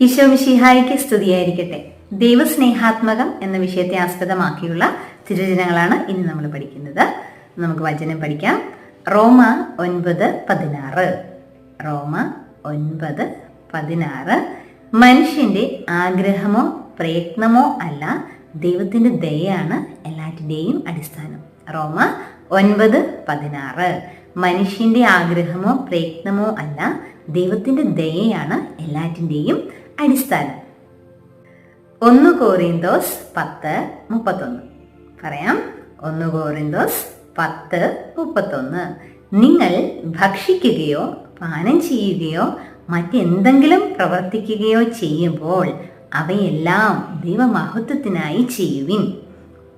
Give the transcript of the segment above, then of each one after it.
ഈശോമിഷിഹായിക്ക് സ്തുതിയായിരിക്കട്ടെ. ദൈവസ്നേഹാത്മകം എന്ന വിഷയത്തെ ആസ്പദമാക്കിയുള്ള തിരുവചനങ്ങളാണ് ഇനി നമ്മൾ പഠിക്കുന്നത്. നമുക്ക് വചനം പഠിക്കാം. റോമ ഒൻപത് പതിനാറ്. റോമ ഒൻപത് പതിനാറ്. മനുഷ്യന്റെ ആഗ്രഹമോ പ്രയത്നമോ അല്ല ദൈവത്തിന്റെ ദയാണ് എല്ലാറ്റിന്റെയും അടിസ്ഥാനം. റോമ ഒൻപത് പതിനാറ്. മനുഷ്യന്റെ ആഗ്രഹമോ പ്രയത്നമോ അല്ല ദൈവത്തിന്റെ ദയയാണ് എല്ലാറ്റിന്റെയും അടിസ്ഥാനം. ഒന്ന് കോറിന്തോസ് പത്ത് മുപ്പത്തൊന്ന്. പറയാം. ഒന്ന് കോറിന്തോസ് പത്ത് മുപ്പത്തൊന്ന്. നിങ്ങൾ ഭക്ഷിക്കുകയോ പാനം ചെയ്യുകയോ മറ്റെന്തെങ്കിലും പ്രവർത്തിക്കുകയോ ചെയ്യുമ്പോൾ അവയെല്ലാം ദൈവമഹത്വത്തിനായി ചെയ്യുവിൻ.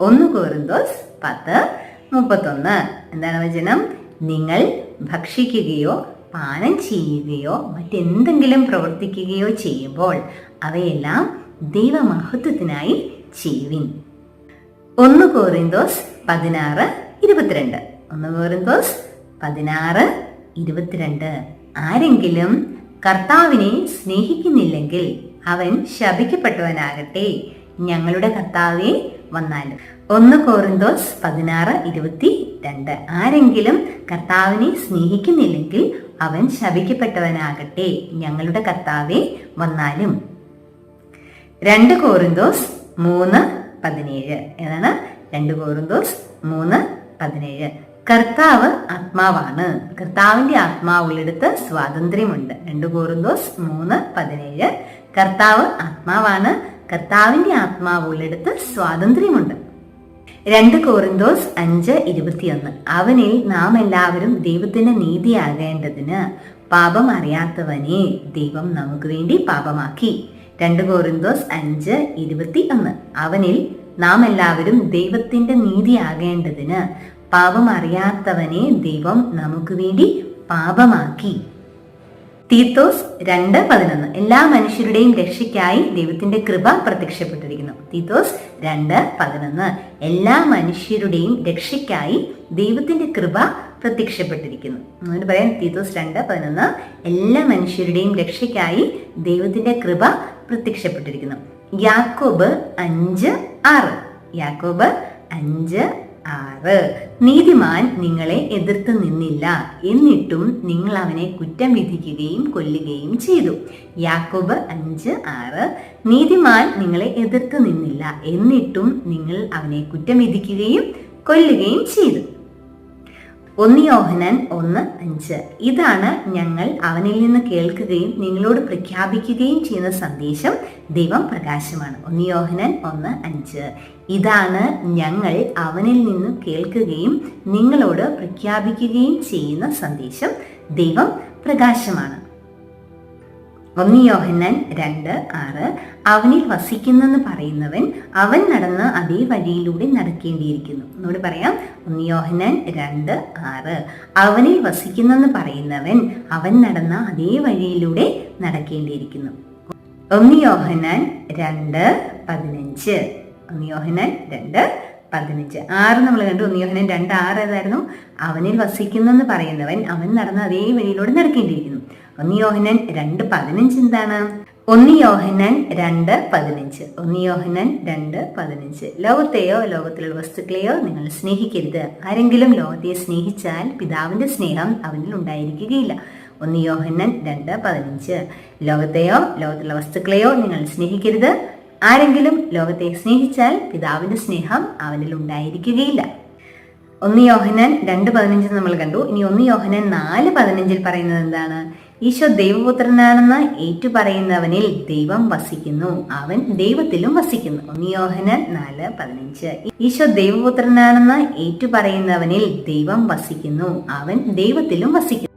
ഒന്ന് കോറിന്തോസ് പത്ത് മുപ്പത്തൊന്ന്. എന്താണ് വചനം? നിങ്ങൾ ഭക്ഷിക്കുകയോ പാനം ചെയ്യുകയോ മറ്റെന്തെങ്കിലും പ്രവർത്തിക്കുകയോ ചെയ്യുമ്പോൾ അവയെല്ലാം ദൈവമഹത്വത്തിനായി ചെയ്യുവിൻ. ഒന്ന് കോറിന്തോസ് പതിനാറ് ഇരുപത്തിരണ്ട്. ഒന്ന് കോറിന്തോസ് പതിനാറ് ഇരുപത്തിരണ്ട്. ആരെങ്കിലും കർത്താവിനെ സ്നേഹിക്കുന്നില്ലെങ്കിൽ അവൻ ശപിക്കപ്പെട്ടവനാകട്ടെ. ഞങ്ങളുടെ കർത്താവെ വന്നാലും ഒന്ന് കോറിന്തോസ് പതിനാറ് ഇരുപത്തി രണ്ട് ആരെങ്കിലും കർത്താവിനെ സ്നേഹിക്കുന്നില്ലെങ്കിൽ അവൻ ശപിക്കപ്പെട്ടവനാകട്ടെ ഞങ്ങളുടെ കർത്താവെ വന്നാലും. രണ്ട് കോറിന്തോസ് മൂന്ന് പതിനേഴ്. ഏതാണ്? രണ്ട് കോറിന്തോസ് മൂന്ന് പതിനേഴ്. കർത്താവ് ആത്മാവാണ്. കർത്താവിന്റെ ആത്മാവുള്ളിടത്ത് സ്വാതന്ത്ര്യമുണ്ട്. രണ്ട് കോറിന്തോസ് മൂന്ന് പതിനേഴ്. കർത്താവ് ആത്മാവാണ്. കർത്താവിന്റെ ആത്മാവുള്ളിടത്ത് സ്വാതന്ത്ര്യമുണ്ട്. രണ്ട് കോറിന്തോസ് അഞ്ച് ഇരുപത്തിയൊന്ന്. അവനിൽ നാം എല്ലാവരും ദൈവത്തിന്റെ നീതിയാകേണ്ടതിന് പാപം അറിയാത്തവനെ ദൈവം നമുക്ക് വേണ്ടി പാപമാക്കി. രണ്ട് കോറിന്തോസ് അഞ്ച് ഇരുപത്തി ഒന്ന് അവനിൽ നാം എല്ലാവരും ദൈവത്തിന്റെ നീതിയാകേണ്ടതിന് പാപം അറിയാത്തവനെ ദൈവം നമുക്ക് വേണ്ടി പാപമാക്കി. തീത്തോസ് രണ്ട് പതിനൊന്ന്. എല്ലാ മനുഷ്യരുടെയും രക്ഷയ്ക്കായി ദൈവത്തിന്റെ കൃപ പ്രത്യക്ഷപ്പെട്ടിരിക്കുന്നു. തീത്തോസ് രണ്ട് പതിനൊന്ന്. എല്ലാ മനുഷ്യരുടെയും രക്ഷയ്ക്കായി ദൈവത്തിന്റെ കൃപ പ്രത്യക്ഷപ്പെട്ടിരിക്കുന്നു. എന്നിട്ട് പറയാം തീത്തോസ് രണ്ട് പതിനൊന്ന്. എല്ലാ മനുഷ്യരുടെയും രക്ഷയ്ക്കായി ദൈവത്തിന്റെ കൃപ പ്രത്യക്ഷപ്പെട്ടിരിക്കുന്നു. യാക്കോബ് അഞ്ച് ആറ്. യാക്കോബ് അഞ്ച് ആറ്. നീതിമാൻ നിങ്ങളെ എതിർത്ത് നിന്നില്ല. എന്നിട്ടും നിങ്ങൾ അവനെ കുറ്റം വിധിക്കുകയും കൊല്ലുകയും ചെയ്തു. യാക്കോബ് അഞ്ച് ആറ്. നീതിമാൻ നിങ്ങളെ എതിർത്ത് നിന്നില്ല. എന്നിട്ടും നിങ്ങൾ അവനെ കുറ്റം വിധിക്കുകയും കൊല്ലുകയും ചെയ്തു. ഒന്ന് യോഹനൻ ഒന്ന് അഞ്ച്. ഇതാണ് ഞങ്ങൾ അവനിൽ നിന്ന് കേൾക്കുകയും നിങ്ങളോട് പ്രഖ്യാപിക്കുകയും ചെയ്യുന്ന സന്ദേശം. ദൈവം പ്രകാശമാണ്. ഒന്ന് യോഹനൻ ഒന്ന് അഞ്ച്. ഇതാണ് ഞങ്ങൾ അവനിൽ നിന്ന് കേൾക്കുകയും നിങ്ങളോട് പ്രഖ്യാപിക്കുകയും ചെയ്യുന്ന സന്ദേശം. ദൈവം പ്രകാശമാണ്. ഒന്ന് യോഹന്നാൻ രണ്ട് ആറ്. അവനിൽ വസിക്കുന്നെന്ന് പറയുന്നവൻ അവൻ നടന്ന അതേ വഴിയിലൂടെ നടക്കേണ്ടിയിരിക്കുന്നു. എന്നോട് പറയാം. ഒന്ന് യോഹന്നാൻ രണ്ട് ആറ്. അവനിൽ വസിക്കുന്നെന്ന് പറയുന്നവൻ അവൻ നടന്ന അതേ വഴിയിലൂടെ നടക്കേണ്ടിയിരിക്കുന്നു. ഒന്ന് യോഹന്നാൻ രണ്ട് പതിനഞ്ച്. ഒന്ന് യോഹന്നാൻ രണ്ട് പതിനഞ്ച്. ആറ് നമ്മൾ കണ്ടു. ഒന്ന് യോഹനൻ രണ്ട് ആറ് ഏതായിരുന്നു? അവനിൽ വസിക്കുന്നെന്ന് പറയുന്നവൻ അവൻ നടന്ന അതേ വഴിയിലൂടെ നടക്കേണ്ടിയിരിക്കുന്നു. ഒന്ന് യോഹനൻ രണ്ട് പതിനഞ്ച് എന്താണ്? ഒന്ന് യോഹനൻ രണ്ട് പതിനഞ്ച്. ഒന്ന് യോഹനൻ രണ്ട് പതിനഞ്ച്. ലോകത്തെയോ ലോകത്തിലുള്ള വസ്തുക്കളെയോ നിങ്ങൾ സ്നേഹിക്കരുത്. ആരെങ്കിലും ലോകത്തെ സ്നേഹിച്ചാൽ പിതാവിന്റെ സ്നേഹം അവനിൽ ഉണ്ടായിരിക്കുകയില്ല. ഒന്ന് യോഹനൻ രണ്ട് പതിനഞ്ച്. ലോകത്തെയോ ലോകത്തിലുള്ള വസ്തുക്കളെയോ നിങ്ങൾ സ്നേഹിക്കരുത്. ആരെങ്കിലും ലോകത്തെ സ്നേഹിച്ചാൽ പിതാവിന്റെ സ്നേഹം അവനിൽ ഉണ്ടായിരിക്കുകയില്ല. ഒന്ന് യോഹനൻ രണ്ട് പതിനഞ്ചിൽ നമ്മൾ കണ്ടു. ഇനി ഒന്ന് യോഹനൻ നാല് പതിനഞ്ചിൽ പറയുന്നത് എന്താണ്? ഈശോ ദൈവപുത്രനാണെന്ന് ഏറ്റു പറയുന്നവനിൽ ദൈവം വസിക്കുന്നു. അവൻ ദൈവത്തിലും വസിക്കുന്നു. ഒന്ന് യോഹനാൻ നാല് പതിനഞ്ച്. ഈശോ ദൈവപുത്രനാണെന്ന് ഏറ്റു പറയുന്നവനിൽ ദൈവം വസിക്കുന്നു. അവൻ ദൈവത്തിലും വസിക്കുന്നു.